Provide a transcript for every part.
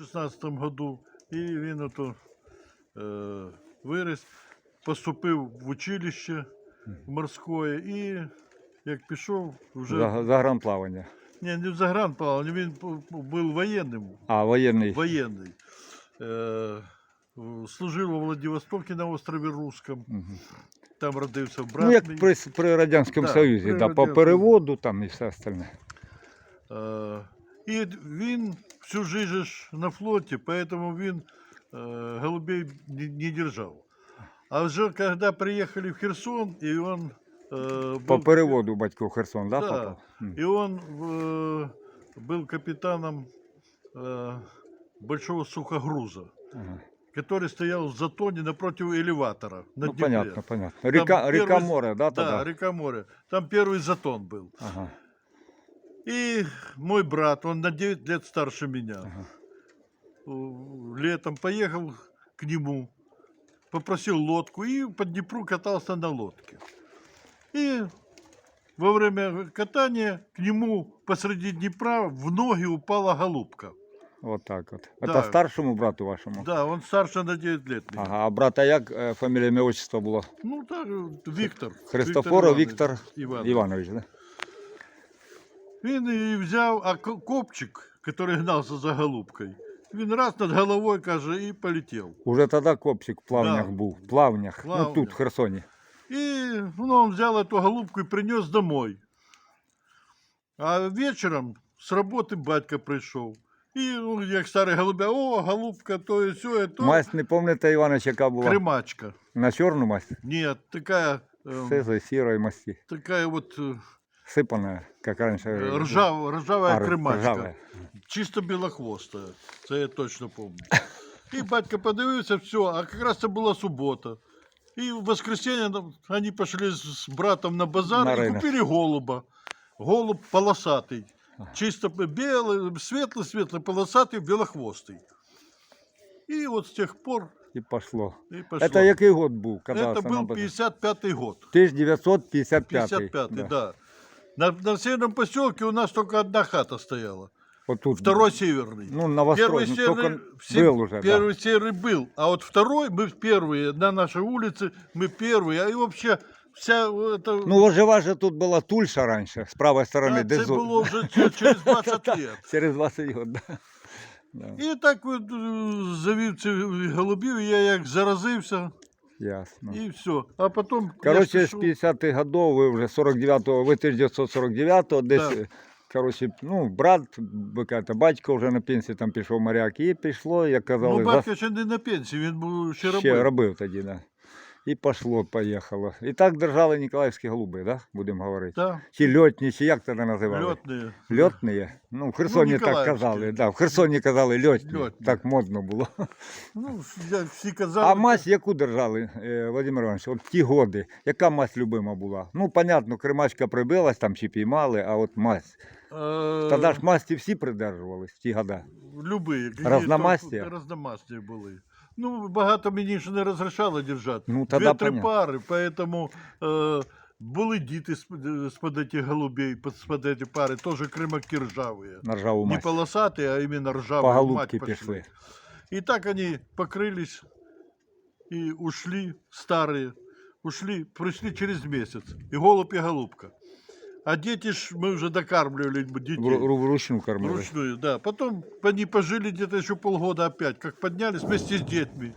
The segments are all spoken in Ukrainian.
16-му году, і він ото е, виріс, поступив в училище морське і як пішов, вже За, загранплавання. ні, не в загранплавання, він бу- бу- був воєнним, А, воєнний. воєнний. Е, служив у Владивостокі на острові Русском, Мгм. там родився брат. Ну, як при, при Радянському Да, Союзі, при да, по переводу там і все остальне. Е, І він всю жизнь же ж на флоті, поэтому він е, голубей не, не держав. А вже коли приїхали в Херсон, і він е, По був- переводу батько в Херсон, да, Да. попав? М. И он э, был капитаном э, большого сухогруза, Ага. который стоял в затоне напротив элеватора на Ну, Днепре. понятно, понятно. Река, Там река первый- море, да, Да, тогда? река море. Там первый затон был. Ага. И мой брат, он на 9 лет старше меня, Ага. э, летом поехал к нему, попросил лодку и по Днепру катался на лодке. И во время катания к нему посреди Днепра в ноги упала голубка. От так от. Да. Це старшому брату вашому? Да, он старше на 9 лет. меня. Ага, а брата як е, фамілія ім'я отчество було? Ну так, Віктор. Христофоров Іванович. Віктор Іванович. Іванович, да? Він і взяв, а ко- копчик, який гнався за голубкою, він раз над головою, каже, і полетів. Уже тоді копчик в плавнях Да. був. В плавнях. Ну Плавнях. тут, в Херсоні. И ну, он взял эту голубку и принес домой. А вечером с работы батька пришел. И ну, як старый голубя, о, голубка, то и все, то Масть не пам'ятаєте, Іванович, яка була? кремачка. На чорну масть? Нет, такая, э, Сизої, сірої масті. такая вот э, Сипана, як раніше. э, ржав, ржавая А, кремачка. ржавая. Чисто білохвоста. Це я точно помню. І батько подивився, все, а якраз це була субота. І в воскресенье ну, вони пішли з з братом на базар На і ринок. купили голуба. Голуб полосатий. Чисто белый, светлый-светлый, полосатый, белохвостый. І от з тих пор І пішло. і пошло. Це який год був? Коли Это сама был базар? 55-й год. 1955. 55-й, да. На, на северном поселке у нас только одна хата стояла. Отут. Второй северный. Ну, новострой. Первый Ну, серый, только все- был уже, да. первый серый был, а вот второй мы первые на нашей улице, мы первые, а и вообще вся это... Ну, ожива же тут була Тульша раніше, з правої сторони, а, де це зо- було вже че- через 20 лет. Через 20 років, да. да. І так от е, завів цих голубів, я як заразився, Ясно. і все. А потім. Короче, з 50-х годов ви вже 49-го, ви 1949-го, десь, Да. е, короче, ну, брат, кажете, батько вже на пенсії там пішов моряк, і пішло, як казали, Ну, батько ще не на пенсії, він був ще ще робив. робив тоді, да. І пішло, поїхало. І так держали Ніколаївські голуби, да? будемо говорити. Так, Чи льотні, чи як тоді називали? льотні. Льотні? Ну, в Херсоні так казали. Да, в Херсоні казали льотні. Льотні. Так модно було. Ну, всі казали. А мазь яку держали, е, Владимир Іванович, от ті годи, яка мазь любима була? Ну, понятно, кримачка прибилась, там чи піймали, а от мазь. е, Тоді ж масті всі придержувались в ті года. Любые. які Разномастя? Разномастя були. Ну, багато мені ж не розрішало держати. Ну, тоді Дві-три понятно. пари, поэтому е, були діти з-под этих голубей, з-под эти пари, теж кримаки ржавые. На ржаву Не мазь. полосатые, а именно ржавые. По мать голубки пошли. пішли. И так они покрылись и ушли, старые, ушли, пришли через месяц. И голубь, и голубка. А дети ж мы уже докармливали детей. Ру- ру- кормили. Вручную, да. Потом они пожили где-то еще полгода опять, как поднялись вместе с детьми.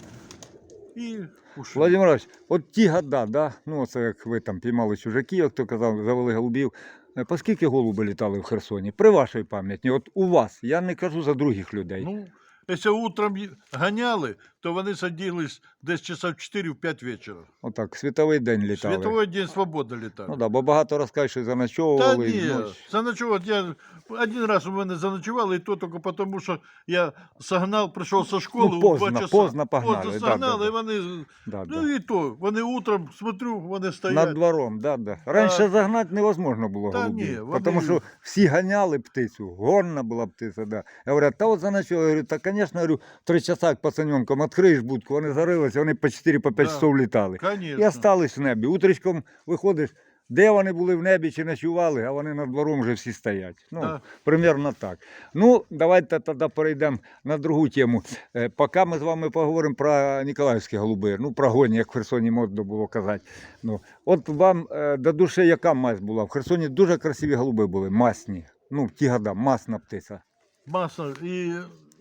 И ушли. Владимир Іванович, от ті года, да? ну це як ви там піймали чужаків, як хто казав, завели голубів. Е, По скільки голуби літали в Херсоні? При вашій пам'яті, от у вас, я не кажу за других людей. Ну, если утром гоняли, то вони садились десь часа в 4-5 вечора. Отак, світовий день літали. Світовий день свободно літали. Ну да, бо багато розкажуть, що Та ні, і заночувати я один раз у мене заночували, і то тільки тому, що я согнав, прийшов зі школи Ну, у 2 часа. поздно погнали, Поздно да, согнали, да, і вони, Да, ну да. і то, вони утром, смотрю, вони стоять. Над двором, да, да. Раніше загнати невозможно було Та голубів. ні, вони- Тому що всі ганяли птицю, горна була птиця, да. Говорять, та от заночували, я говорю, та, звісно, говорю, три часа як пацаненком відкриєш будку, вони зарилися, вони по 4-5 Да. часов літали. Конечно. І остались в небі. Утречком виходиш, Де вони були в небі чи ночували, а вони над двором вже всі стоять. Ну, Да. примерно так. Ну, давайте тоді перейдемо на другу тему. Е, Поки ми з вами поговоримо про Ніколаївські голуби, ну, про гоні, як в Херсоні модно було казати. Ну, от вам е, до душі яка мазь була? В Херсоні дуже красиві голуби були, масні. Ну, ті года, масна птиця. Масса. И,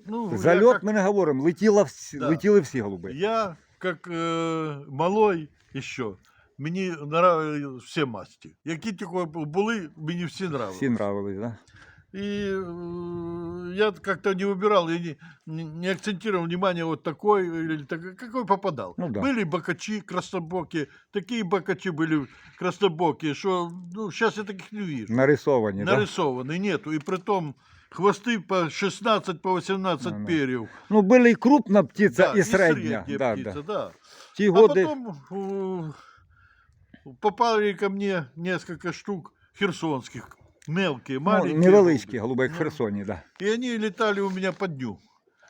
ну, я Зальот как- ми не говоримо, летіла всі, Да. летіли всі голуби. Я, как э, малой еще, мені нравились всі масті. Які тільки були, мені всі нравились. Всі нравились, да? И э, я как-то не выбирал, я не, не, не акцентировал внимание вот такой или такой, какой попадал. Ну да. Были бокачи краснобокие, такие бокачи были краснобокие, что ну, сейчас я таких не вижу. Нарисовані, да? Нарисованы нету. И при том хвосты по 16, по 18 Ну, ну. перьев. Ну, були і крупна птиця, Да, і середня. средняя Да, птица, да. да. Ті А годи, потом э, попали ко мне несколько штук херсонских, мелкие, ну, маленькие. невеличкі голуби. голуби, як в Ну, Херсоні, да. И они летали у меня по дню.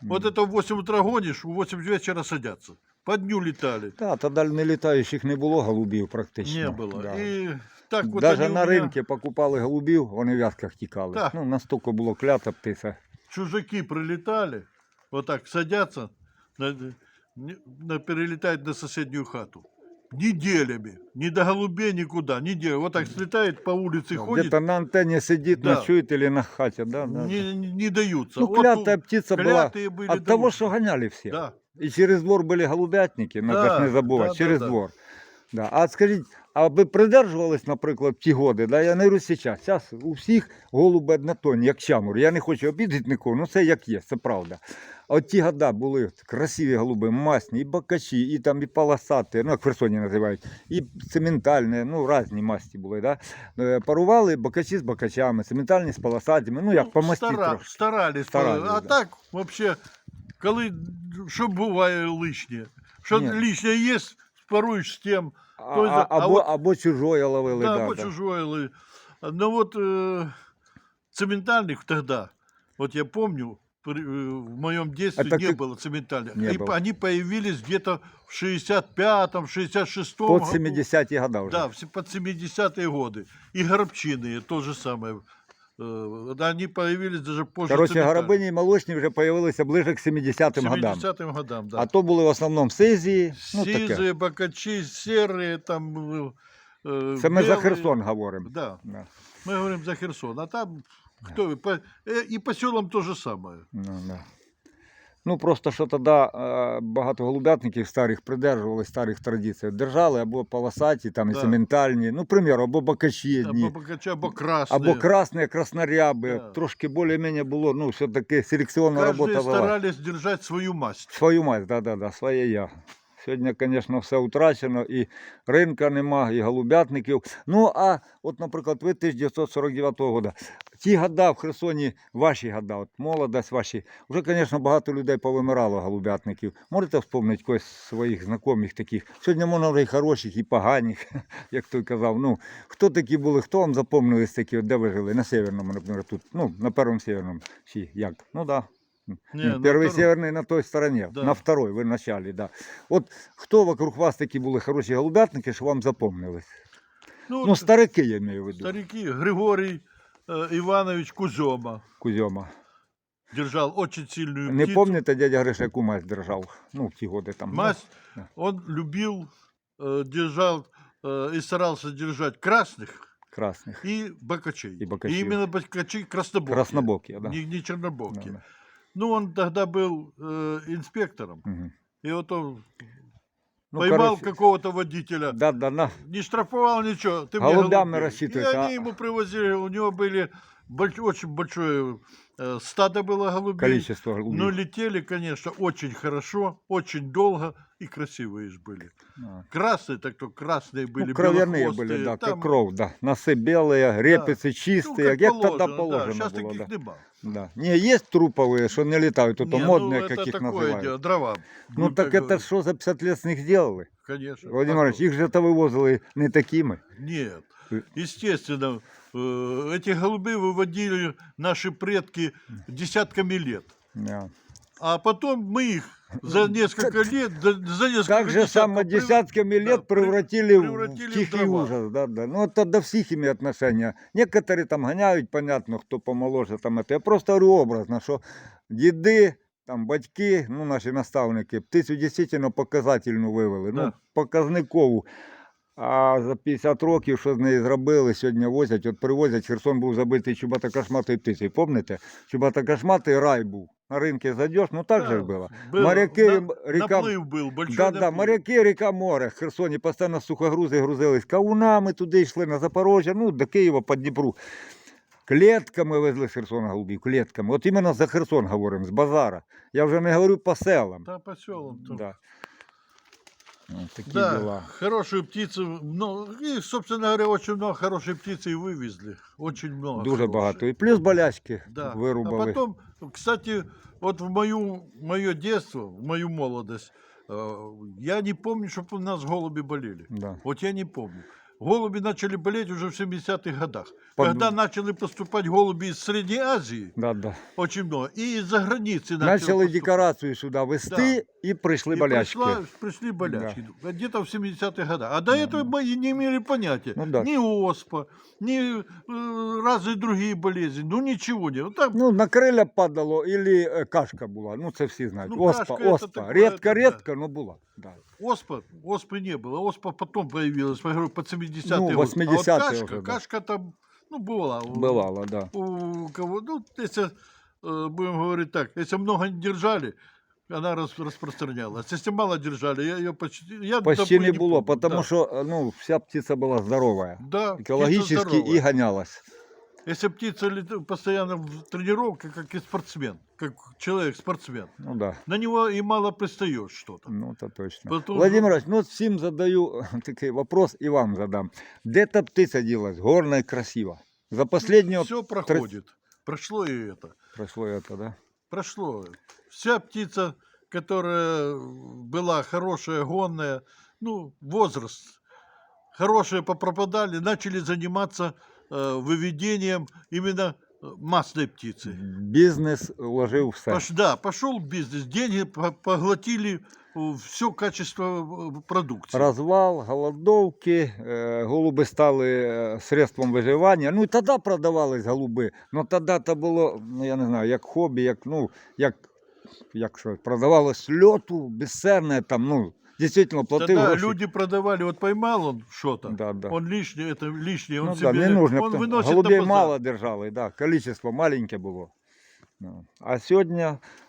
Вот Мгм. это в 8 утра гонишь, в 8 вечера садятся. По дню летали. Та, тоді не літаючих не було голубів практично. Не было. Да. И так вот Даже они у на меня, ринку покупали голубів, вони в в'язках тікали. Так. Ну, настільки було клята птиця. чужаки прилетали, вот так садятся, на, не- на- перелетают на соседнюю хату. Неделями. Ни до голубей, никуда. Неделю. Вот так слетает по улице, ходит, Где-то на антенні сидить, Да. ночує или на хаті. Да, да, да. не, не- не даются. Ну, Вот клятая у- птиця була клятые были от того, даются. що ганяли всі. Да. І через двор були голубятники, надо Да, ж не забувати, да, через да. двор. Да. А скажіть, а ви придержувались, наприклад, ті годи, да? я не говорю зараз, зараз у всіх голуби однотонні, як чамур. Я не хочу обідати нікого, ну це як є, це правда. А от ті года були красиві голуби, масні, і бакачі, і там і полосаті, ну як в Херсоні називають, і цементальні, ну різні масті були. Да? Е, Парували бакачі з бакачами, цементальні з полосатими, ну як по масті стара- старались. Старались, а да. так, вообще, коли, що буває лишнє? Що Ні. лишнє є, споруєш з тим, А, То есть, а, а або, вот- або чужое ловили. да, Да, або да. чужое. ли- Но вот э, цементальных тогда, вот я помню, при- э, в моем детстве Это не как- было цементальных. Не И было. они появились где-то в 65-м, 66-м Под году. 70-ті года вже. Да, все под 70-е годы. И горобчиные, то же самое. Э, да, Они появились даже позже Коротше, цементальных. горобині і молочні вже з'явилися ближе к 70-м годам. 70-м годам, да. А то були в основному сизі. Ну, таке. Сизые, бокачи, серые, там... э, э, Це ми за белые. Херсон говоримо. Да, Да. мы говорим за Херсон. А там кто? вы, По, э, и по селам то же самое. Ну, да. ну просто що тоді е, багато голубятників старих придержували старих традицій. Держали або полосаті, там і Да. цементальні, ну, примір, або бакачі Або бакачі, або красні. Або красні, красноряби, Да. трошки більш-менш було, ну, все-таки селекційна робота була. старались держати свою масть. Свою масть, да, да, да, своє я. Сьогодні, звісно, все втрачено, і ринка нема, і голубятників. Ну, а от, наприклад, ви 1949 року. Ті года в Херсоні, ваші года, от молодость ваші, вже, звісно, багато людей повимирало голубятників. Можете вспомнити когось своїх знайомих таких? Сьогодні можна вже і хороших, і поганих, як той казав. Ну, хто такі були, хто вам запомнились такі, от де ви жили? На Северному, наприклад, тут, ну, на першому Северному, чи як? Ну, так. Да. Не, Ну, на Первый втором. северный на той стороне, Да. на второй, ви в начале, да. От хто вокруг вас такі були хороші голубятники, що вам запомнились? Ну, Ну, старики, я маю в виду, старики. Григорий э, Иванович Кузема Кузьома. держал очень сильную Не птицу. пам'ятаєте, дядя Гриша, яку мазь держав? Ну, в ті годи там. Масть Да. он любил, э, держал э, и старался держать красных да, красних. и бокачей. И бокачей. именно бокачи краснобокие. Краснобокие, да. Не, не чернобокие. Да, да. Ну, он тогда был э, инспектором. Мгм. И вот он Ну, поймал короче, какого-то водителя. Да, да, на. Не штрафовал ничего. Ты мне Голубями голубей. рассчитывается, И они а- ему привозили, у него были больш- очень большое э, стадо было голубей. Количество голубей. Но летели, конечно, очень хорошо, очень долго и красивые ж были. А. Красные, так то красные были, Ну, кров'яні белохвостые, були, да, там, как кров, да. Носи білі, репиці ну, чисті, как як, як положено, тоді положено да, сейчас було. таких Да. нема. Да. Не, є трупові, що не літають, то, то Не, модні, ну, як это їх такое називають. дело, дрова. Ну, Ну, так как это бы, що за 50 лет з них зробили? Конечно. Володимир А Иванович, что? їх же то вивозили не такими. Нет, Э. естественно, э, этих голубей выводили наши предки десятками лет. Да. А потом мы их за несколько лет, за за несколько Так же само десятков прев- десятками да, лет прев- превратили, в превратили в тихий дрова. ужас. Да, да. Ну, это до всіх ім'я отношення. Некоторі там ганяють, понятно, хто помоложе. Там, это. Я просто говорю образно, що діди, там, батьки, ну, наші наставники, птицю дійсно показательну вивели, ну, Да. показникову. А за 50 років, що з неї зробили, сьогодні возять, от привозять, Херсон був забитий чубатокашматою птицею. Помните? Чубатокашматий рай був. На ринки зайдеш, ну так же ж було. Был Моряки, на- река- Наплыв был, большой Да, да, наплыв. моряки, ріка, море. В Херсоні постійно сухогрузи грузились кавунами, туди йшли на Запорожжя, ну, до Києва, по Дніпру. Клетками везли з Херсона голубів, клетками. От іменно за Херсон говоримо, з базара. Я вже не говорю по селам. Да, по селам. там. Да. Ну, такі Да, діла. хорошую птицу, много, и, собственно говоря, очень много хорошей птицы и вывезли. Очень много. Дуже хорошей. багато. І плюс болячки Да. вирубали. А потом, кстати, вот в мою, мое детство, в мою молодость, э, я не помню, чтобы у нас голуби болели. Да. Вот я не помню. Голуби начали болеть уже в 70-х годах. Под- Когда начали поступать голуби из Средней Азии, Да, да. очень много, и из-за границы начали Почали поступать. декорацію сюди вести і прийшли И болячки. пришла- пришли болячки. Где-то в 70-х годах. А до этого мы и не имели понятия. Ну да. Ни оспа, ни э, разные другие болезни. Ну ничего не. Вот так, Ну, на криля падало, і кашка була. Ну, це всі знають. Ну, оспа, кашка это оспа. такое, Рідко-рідко, але була. Да. оспа, оспы не было. Оспа потом появилась, я говорю, под 70-е Ну, годы. А вот 80-е кашка, уже, да. кашка там, ну, была. У- Бувало, да. У кого, ну, если, э, будем говорить так, если много не держали, она рас- распространялась. Если мало держали, я ее почти... Я Почти такой не було, помню, тому да. що ну, вся птиця була здорова. Да, Екологічно птица і здоровая. ганялась. Если птица лет- постоянно в тренировке, как и спортсмен, как человек-спортсмен, Ну да. на него и мало пристает что-то. Ну, то точно. Потом- Владимирович, ну от всім задаю такий вопрос і вам задам. Де та птиця ділась? Горна і красива. За последнього Все проходит. Прошло и это. пройшло это, да? Прошло. Вся птица, которая была хорошая, гонная, ну, возраст, хорошие попропадали, начали заниматься э, выведением именно э, масной птицы. Бізнес вложив все. Пош- да, пошел бизнес, деньги по- поглотили все качество э, продукции. Розвал, голодовки, е, голуби стали средством виживання. Ну і тоді продавались голуби. Ну тоді це було, ну я не знаю, як хобі, як, ну, як, як продавалось льоту, безсерне, там, ну, дійсно платив Тогда гроші. люди продавали, вот поймал он что-то, Да, да. он лишнее, это лишнее, он Ну, себе, да, не нужно, он потому- выносит голубей на базар. мало держали, да, количество маленьке було. Ну, А сьогодні,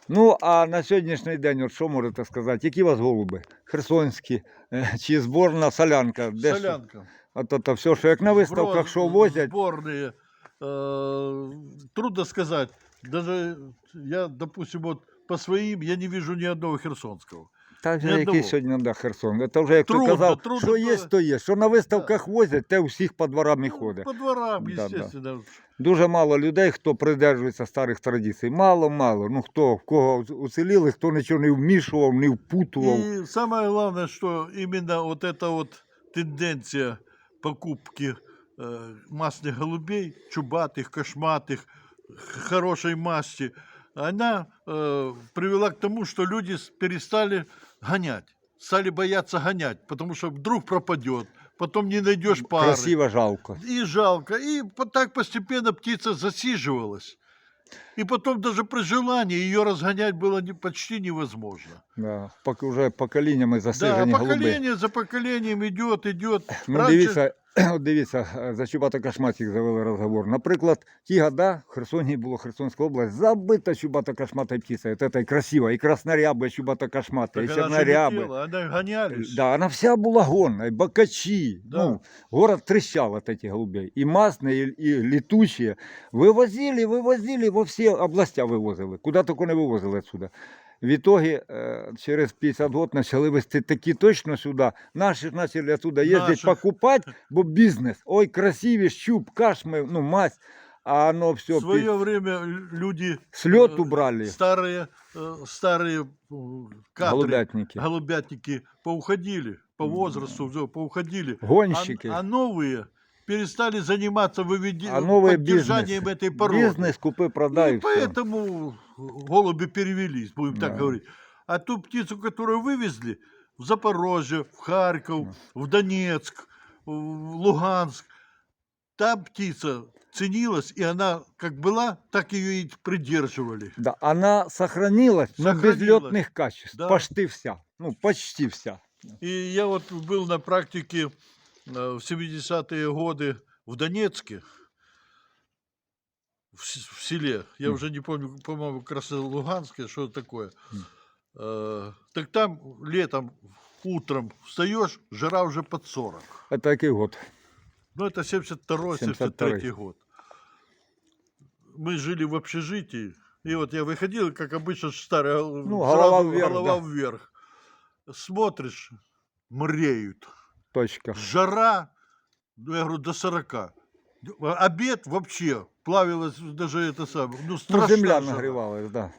ну а на сьогоднішній день, от що можете сказати, які у вас голуби? Херсонські е, чи зборна солянка? Де ж- Солянка. От це все, що як на виставках, Сброс- що возять. Сборные. Э, трудно сказать. Даже я, допустим, вот по своим я не вижу ни одного херсонского. Та ні вже який одного. сьогодні да, Херсон. Це вже як ти Трудно, казав, трудно що є, було. то є. Що на виставках возять, те у всіх по дворам і Ну, ходить. По дворам, Да, да. естественно. Дуже мало людей, хто придержується старих традицій. Мало-мало. Ну хто, в кого уціліли, хто нічого не вмішував, не впутував. И самое главное, что именно вот эта вот тенденция покупки э, масных голубей, чубатых, кошматых, х- хорошей масти, она э, привела к тому, что люди с- перестали гонять, стали бояться гонять, потому что вдруг пропадет, потом не найдешь пары. Красиво жалко. И жалко. И так постепенно птица засиживалась. И потом даже при желании ее разгонять было не- почти невозможно. Да. уже вже поколіннями Да, засижені голуби. поколение за поколением идет, идет. Ну, Раньше- дивіться, от дивіться, е, за Чубата-Кашматик завели розговор. Наприклад, ті года в Херсоні було Херсонська область, забита Чубата-Кашмата птиця. От этой красива, і краснорябая Чубата-Кашмата, і так она же чернорябая. летела, она гонялись. Да, она вся была гонная, и бакачи. Да. Ну, город трещал от этих голубей. И масные, и, и летучие. Вывозили, вывозили, во все областя вивозили. Куда только не вивозили отсюда. В итоге э, через 50 год начали вести такі точно сюди. Наші ж почали оттуда їздити Наших. покупати, бо бізнес. Ой, красиві, щуп, кашми, ну, мазь. А оно все В свое время л- люди с лету э, брали. старые, э, старые э, кадры, Голубятники. голубятники поуходили по возрасту, всё, поуходили. А, Гонщики. а новые перестали заниматься выведением, А новый поддержанием бизнес. этой породы. Бізнес купи, продай. и і все. поэтому голуби перевелись, будем так Да. говорить. А ту птицу, которую вывезли в Запорожье, в Харьков, в Донецк, в Луганск, там птица ценилась, и она как была, так ее и придерживали. Да, она сохранилась, но без Сохранилась. льотних качеств. Да. Почти вся. Ну, почти вся. И я вот был на практике в 70-е годы в Донецке, в, в селе. Я Мгм. уже не помню, по-моему, Луганске, что такое. Мгм. Э, так там летом, утром встаешь, жара уже под 40. Это який год? Ну, это 72-й, 73 год. Мы жили в общежитии, и вот я выходил, как обычно, старая, э, Ну, голова сразу вверх, голова да. вверх. Смотришь, мреют. Точка. Жара, ну, я говорю, до 40. Обед вообще плавилось даже это самое. Ну, Ну, страшна земля жара. нагрівалась, да.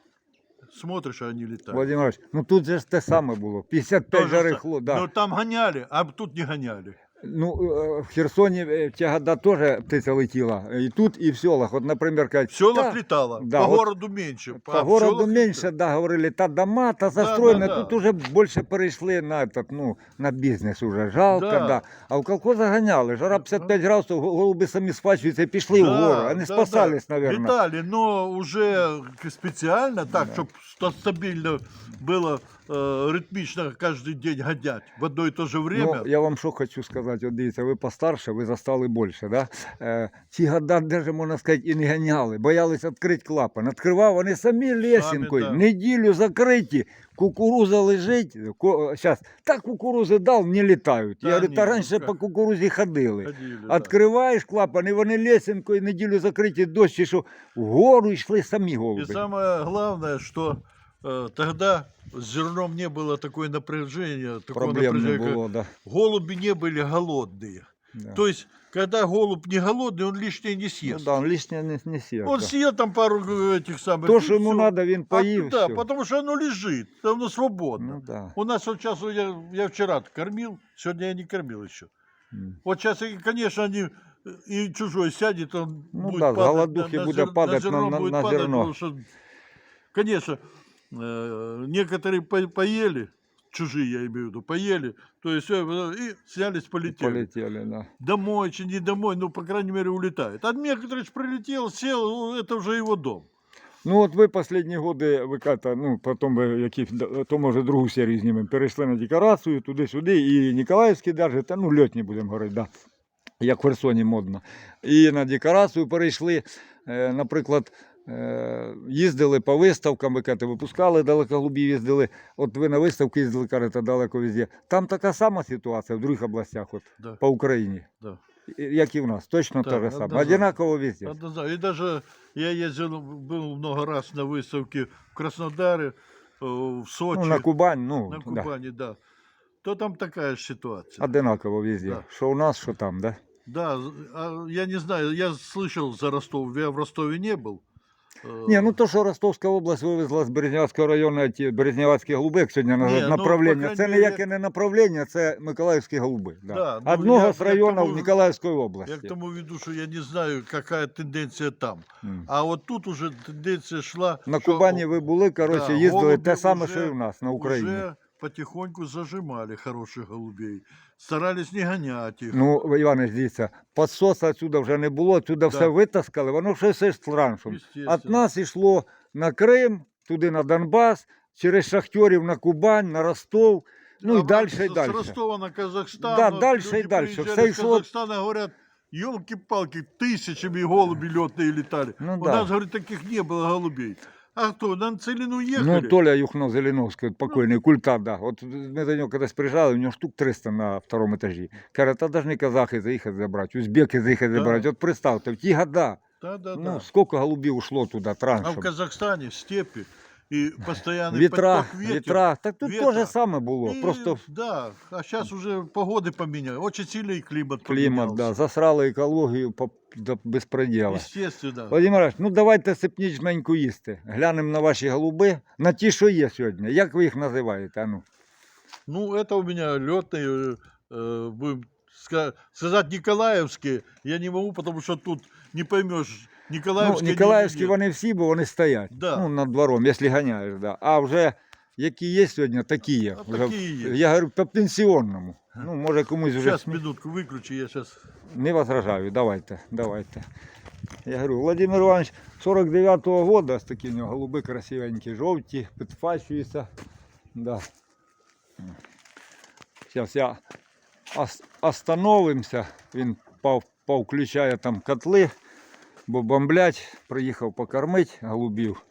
Смотришь, а они летают. Володимир Ильич, ну тут же ж те саме було. 55 жары жари са- хло, да. Ну там гоняли, а тут не гоняли. Ну, е, в Херсоні е, в ті года теж птиця летіла. І тут, і в селах. От, наприклад, кажуть, В селах «Та, летало, да, по вот городу меньше. По а в городу селах меньше, летало. да, говорили, та дома, та Да, застроєні. да, да. Тут уже більше перейшли на, этот, ну, на бізнес уже. Жалко, да. Да. А в колхозах ганяли. Жара 55 градусів, го- голуби самі схвачуються і пішли Да, вгору. Вони да, спасались, да. наверное. Летали, но уже к- специально так, чтобы стабильно было э, ритмично каждый день гонять в одно и то же время. Ну, я вам що хочу сказати, от дивіться, ви постарше, ви застали більше. Да? Е, ті года, даже, можна сказати, і не ганяли, боялись відкрити клапан. Відкривав вони самі лесінкою, так. неділю закриті, кукуруза лежить. Ко, щас, так кукурузи дав, не літають. Та я говорю, ні, та ну раніше як? по кукурузі ходили. Ходили, да. Відкриваєш клапан, і вони лесінкою неділю закриті дощ, що вгору йшли самі И голуби. самое главное, что э, тогда с зерном не было такое напряжение, такого Проблем не напряжения. було, да. Голуби не были голодные. да. То есть, когда голубь не голодный, он лишнее не Ну, съест. да, он лишнє не, не сіє. Он да. съел там пару э, этих самых. То, и що йому всё. треба, він А, поїв. да, всё. потому что оно лежит, оно свободно. Ну, да. У нас вот сейчас, я, я вчера кормил, сегодня я не кормил еще. М. Вот сейчас, конечно, они э, и чужой сядет, он Ну будет да, с падать голодухи на, на, будет зер- падать на- зерно на- будет на падать, зерно. потому что, конечно, э, некоторые по- поели, чужие я имею в виду, поели, то есть всё, и снялись, полетели. Полетели, да. Домой, чи не домой, ну, по крайней мере, улетает. А Дмитрович прилетел, сел, ну, это уже его дом. Ну от ви останні годи, ви кажете, ну потім ви які, то може другу серію знімемо, перейшли на декорацію, туди-сюди, і Ніколаївський навіть, та ну льотні будемо говорити, да. як в Херсоні модно. І на декорацію перейшли, е, наприклад, е, їздили по виставкам, ви кажете, випускали далеко голубів, їздили. От ви на виставки їздили, кажете, далеко везде. Там така сама ситуація в других областях, от, Да, по Україні, да. і- як і в нас, точно Так, те ж саме. однозначно. Одинаково везде. Однозначно. И даже я ездил, был много раз на выставке в Краснодаре, э, в Сочи, Ну, на Кубань, ну, на да. Кубани, да. То там такая же ситуация. Одинаково везде. Да. Що у нас, що там, да? Да, з- а я не знаю, я слышал за Ростов, я в Ростове не был. Э, Ні, ну то, що Ростовська область вивезла з Березнявського району ті Березнявські голуби, як сьогодні Ні, називають, ну, направлення. по крайній це мірі, ніяке не направлення, це Миколаївські голуби. Да. Да, ну, Одного я- з я районів тому- Ніколаївської я області. к тому веду, что я не знаю, какая тенденция там. М. А вот тут уже тенденция шла. На что Кубані ви були, коротше, да, їздили голуби те саме, вже- що і в нас на Україні. Уже потихоньку зажимали хороших голубей Старались не гонять их. Ну, Іване, дивіться, підсоса отсюда вже не було, отсюда Да. все витаскали, воно все все страншом. Естественно. От нас йшло на Крим, туди на Донбас, через шахтерів на Кубань, на Ростов, ну А і вот далі, с- і далі. С Ростова на Казахстан. Да, вот дальше люди и дальше. приезжали Все с шло- Казахстана, говорят, елки-палки, тысячами голуби летные летали. Ну У да. нас, говорит, таких не было голубей. А кто, на Целину ехали? Ну, Толя Юхно Зеленовський, от покойний, культа, да. От ми до нього когда приїжджали, у нього штук 300 на второму етажі. Каже, та должны казахи заїхати забрати, узбеки заїхати Да. забрати. От представте, в ті года, Да, да, ну, да. скільки голубів ушло туди, А в траншем. Казахстане степи и постоянный Вітра, поток ветер. вітра. Так тут ветра. теж саме було. И, Просто Да, а сейчас уже погоды поменяли. Очень сильно и климат клімат, да, поменялся. засрали екологію по, до безпреділа. Естественно. Володимир, Іванович, ну давайте сипніть жменьку їсти. Глянемо на ваші голуби, на ті, що є сьогодні. Як ви їх називаєте? А ну? Ну, это у меня летные, э, будем ска- сказать Николаевские я не могу, потому что тут не поймешь, Ну, Ніколаївські не- вони всі, бо вони стоять. Да. Ну, над двором, якщо ганяєш, да. А вже які є сьогодні, такі є. А Вже, такі є. Я говорю, по пенсіонному. Ну, може комусь вже Сейчас смі- минутку выключи, я сейчас. не возражаю. Давайте, давайте. Я говорю, Владимир Іванович 49-го года, ось такі в нього голуби красивенькі, жовті, підфачуються. Да. Зараз я ос- остановимося, він повключає там котли, бо бомблять, приїхав покормити голубів.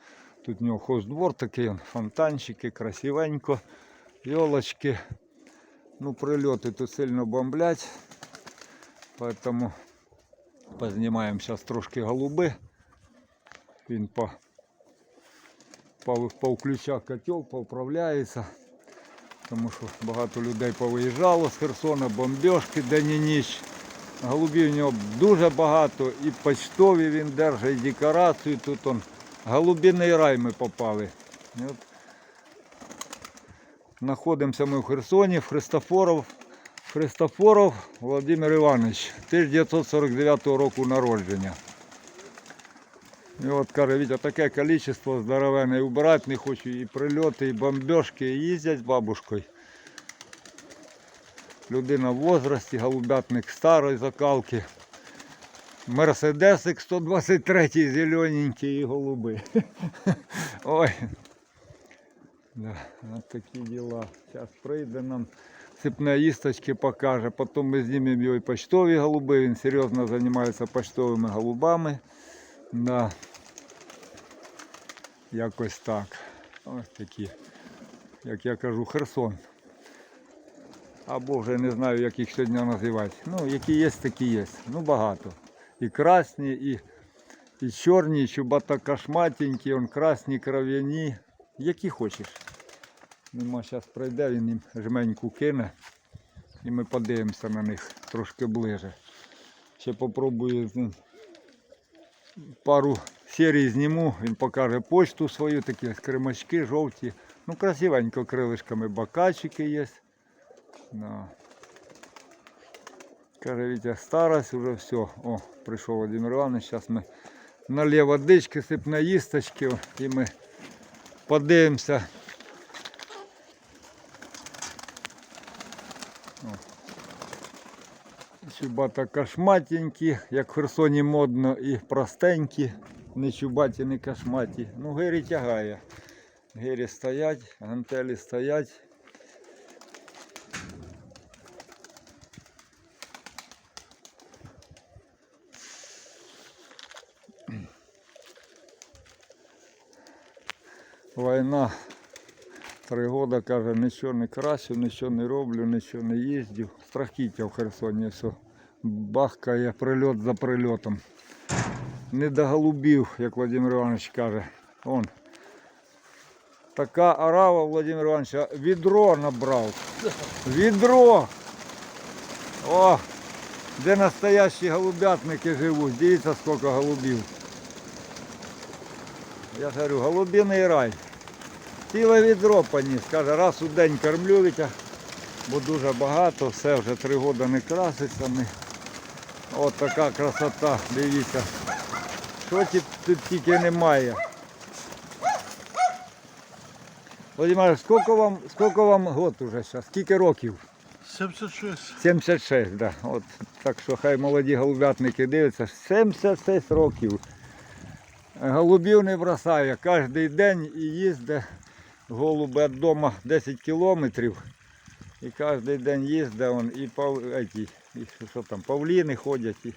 Тут в нього хоздвор такий, фонтанчики, красивенько, йолочки. Ну, прильоти тут сильно бомблять, поэтому познімаємо зараз трошки голуби. Він по, по, повключав котел, поуправляється. Тому що багато людей повиїжджало з Херсона, бомбіжки день і ніч. Голубів у нього дуже багато, і почтові він держить, і декорацію. Тут он голубиний рай ми попали. Знаходимося ми в Херсоні, в Христофоров. Христофоров Володимир Іванович, 1949 року народження. І от каже, Вітя, таке кількість здоровенне, і убирати не хочу, і прильоти, і бомбежки, і їздять з бабушкою. Людина в возрасті, голубятник старої закалки. Мерседесик 123 зелененький і голуби. Ой. Да, от такі діла. Зараз прийде нам сипне їсточки покаже. Потім ми знімемо його і почтові голуби. Він серйозно займається почтовими голубами. Да. Якось так. Ось такі, як я кажу, Херсон. Або вже не знаю, як їх сьогодні називати. Ну, які є, такі є. Ну, багато. І красні, і, і чорні, і чубатокашматенькі, он красні, кров'яні. Які хочеш. Нема зараз прийде, він їм жменьку кине. І ми подивимося на них трошки ближе. Ще попробую з ним пару серій зніму, він покаже почту свою, такі скримачки жовті. Ну, красивенько крилишками бакачики є. Да. Каже, Вітя, старость, уже все. О, прийшов Володимир Іванович, зараз ми налє водички, сипне їсточки і ми подивимося. Чубата кашматенькі, як в Херсоні модно, і простенькі, не чубаті, не кашматі. Ну, гирі тягає. Гирі стоять, гантелі стоять. Війна три роки, каже, нічого не кращу, нічого не роблю, нічого не їздю. Страхіття в Херсоні все. Бахкає прильот за прильотом. Не до голубів, як Владимир Іванович каже. Он. Така арава Владимир Іванович, відро набрав. Відро! О! Де настоящі голубятники живуть. Дивіться, скільки голубів. Я говорю, голубиний рай. Ціле відро поніс. Каже, раз у день кормлю Вітя, бо дуже багато, все вже три роки не краситься. Не. От така красота, дивіться. Що тут тільки немає. Володимир, скільки вам, скільки вам год уже зараз? Скільки років? 76. 76, да. От, так що хай молоді голубятники дивляться. 76 років. Голубів не бросає. Кожен день і їздить голуби від дому 10 кілометрів. І кожен день їздить он, і, пав, еті, і що там, павліни ходять. І,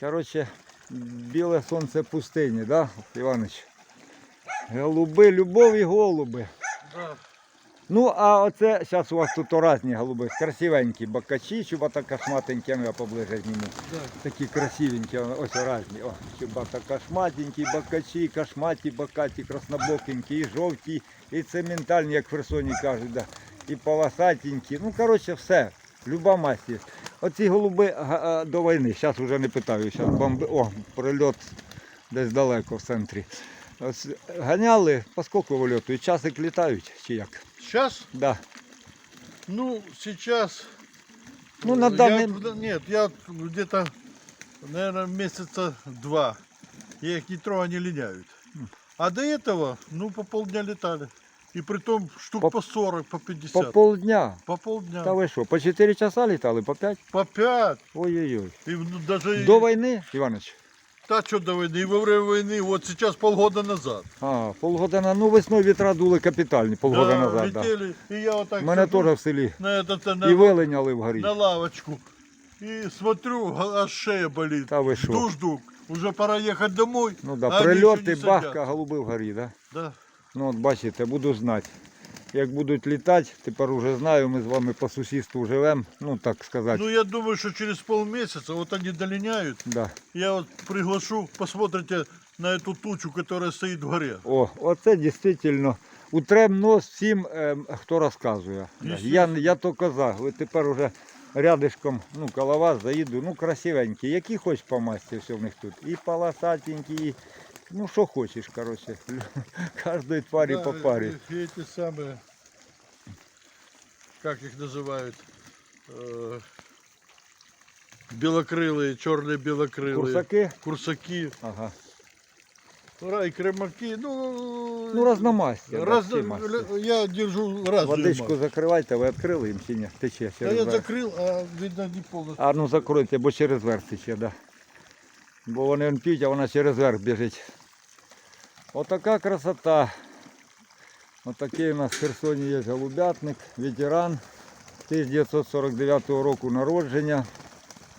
коротше, біле сонце пустині, да, Іванович? Голуби, любові голуби. Да. Ну, а оце зараз у вас тут різні голуби, красивенькі, бакачі, чубата кашматенькі, ну я поближе зніму. Такі красивенькі, ось різні. О, чубата кашматенькі, бакачі, кашматі, бакаті, краснобокенькі, і жовті, і цементальні, як в Херсоні кажуть, да. і полосатенькі. Ну, коротше, все. Люба масть є. Оці голуби до війни, зараз вже не питаю, зараз бомби. О, прильот десь далеко в центрі. Ось, ганяли, по скільки вильотують? Часик літають чи як? Сейчас, Да. ну, сейчас Ну, на Я даний... туда- Нет, я где-то, наверное, месяца два. Я их не трогаю, они линяют. А до этого, ну, по полдня летали. И при том штук По- по, 40, по 50. По полдня. По полдня. Та ви що, по 4 часа літали, по 5? По 5. Ой-ой-ой. И ну, даже и- До війни, Іванович? Та что до войны, и во время войны, вот сейчас полгода назад. А, полгода на... Ну, весною вітра дули капітальні, полгода Да, назад. Да. летели, и я вот так Мене сижу теж в селі. на, этот, на, І вилиняли вгорі. на лавочку. И смотрю, га- аж шея болит. Та ви Жду, що? жду. Уже пора ехать домой. Ну да, а они прильоти, еще не садят. бахка, голуби вгорі, да? Да. Ну от бачите, буду знати. Як будуть літати, тепер уже знаю, ми з вами по сусідству живемо, ну так сказати. Ну, я думаю, что через полмесяца вот они долиняют. Да. Я вот приглашу, посмотрите на эту тучу, которая стоит в горе. О, оце дійсно утрем нос всім, ем, хто розказує. Я, я то казав, тепер уже рядишком, ну, коло вас заїду, ну красивенькі, які хоч по масті, все в них тут. І полосатенькі, і ну що хочеш, коротше. Кожної тварі Да, по парі. э, Эти самые, как их называют, э, белокрылые, черные белокрылые. Курсаки? Курсаки. Ага. Рай, кремаки, ну... Ну, разномастя. да, раз- всі масті. я держу разную Водичку масть. закривайте, ви відкрили їм чи ні? Тече Да через я верх. закрыл, а видно не полностью. А ну закройте, бо через верх тече, да. Бо вони он п'ють, а вона через верх біжить. Отака красота. Отакий у нас в Херсоні є голубятник, ветеран 1949 року народження.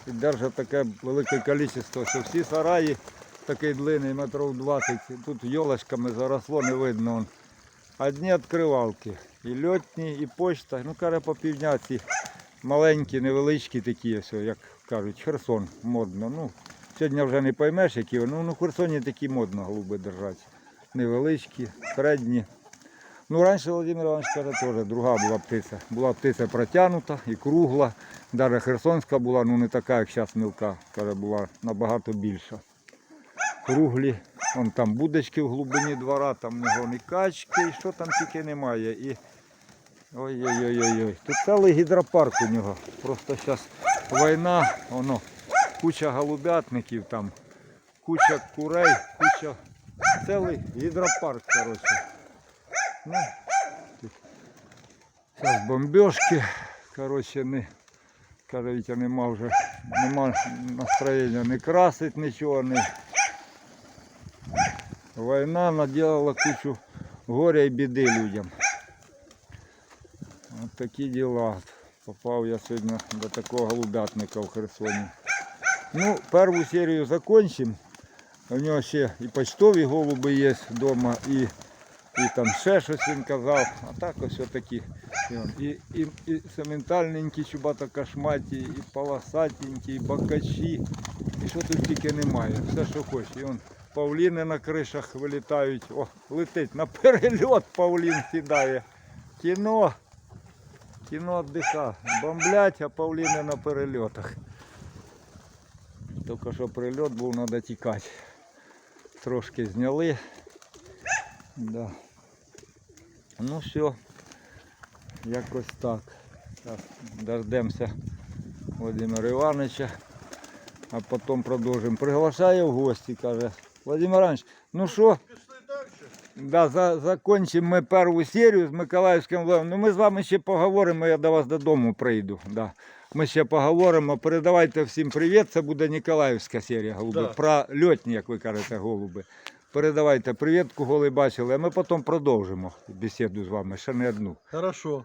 І держить таке велике кількість, що всі сараї такий длинний, метрів 20. Тут йолочками заросло, не видно. Он. Одні відкривалки. І льотні, і почта. Ну, каже, по півдня ці маленькі, невеличкі такі, ось, як кажуть, Херсон модно. Ну, сьогодні вже не поймеш, які вони. Ну, в Херсоні такі модно голуби держать. Невеличкі, середні. Ну, раніше Володимир Іванович каже, теж друга була птиця. Була птиця протягнута і кругла. Навіть херсонська була, ну не така, як зараз мілка. Каже, була набагато більша. Круглі. Вон там будочки в глибині двора, там гони качки, і що там тільки немає. І Ой-ой-ой-ой. Тут цілий гідропарк у нього. Просто зараз війна, воно, куча голубятників там, куча курей, куча. Цілий гідропарк, коротше. Ну, зараз бомбежки. Коротше, не, каже, нема вже, нема настроєння не красить нічого, не. Війна наділала кучу горя і біди людям. От такі діла. Попав я сьогодні до такого голубятника в Херсоні. Ну, першу серію закончимо. У нього ще і почтові голуби є вдома, і, і там ще щось він казав. А так ось такі. І, і, і, сементальненькі чубатокашматі, і полосатенькі, і бакачі. І що тут тільки немає. Все, що хочеш. І он павліни на кришах вилітають. О, летить на перельот павлін сідає. Кіно. Кіно віддиха. Бомблять, а павліни на перельотах. Тільки що прильот був, треба тікати. Трошки зняли. Да. Ну все. Якось так. Зараз дождемося Володимира Івановича, а потім продовжимо. Приглашає в гості, каже. Володимир Іванович, ну що? Да, за, закончимо ми першу серію з Миколаївським левом. Ну ми з вами ще поговоримо, я до вас додому прийду. Да. Ми ще поговоримо. Передавайте всім привіт. Це буде Ніколаївська серія голуби. Да. Про льотні, як ви кажете, голуби. Передавайте привіт, кого ви бачили, а ми потім продовжимо бесіду з вами, ще не одну. Хорошо.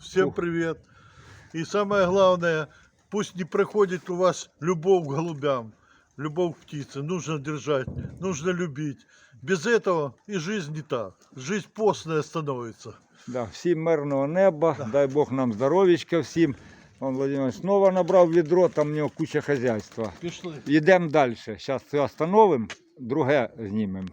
Всем Ух. привет. И самое главное, пусть не приходит у вас любовь к голубям, любовь к птице. Нужно держать, нужно любить. Без этого и жизнь не та. Жизнь постная становится. Да, всім мирного неба, дай Бог нам здоров'ячка всім. Вон Владимир знову набрав відро, там в нього куча хазяйства. Пішли. Йдемо далі. Зараз це остановимо, друге знімемо.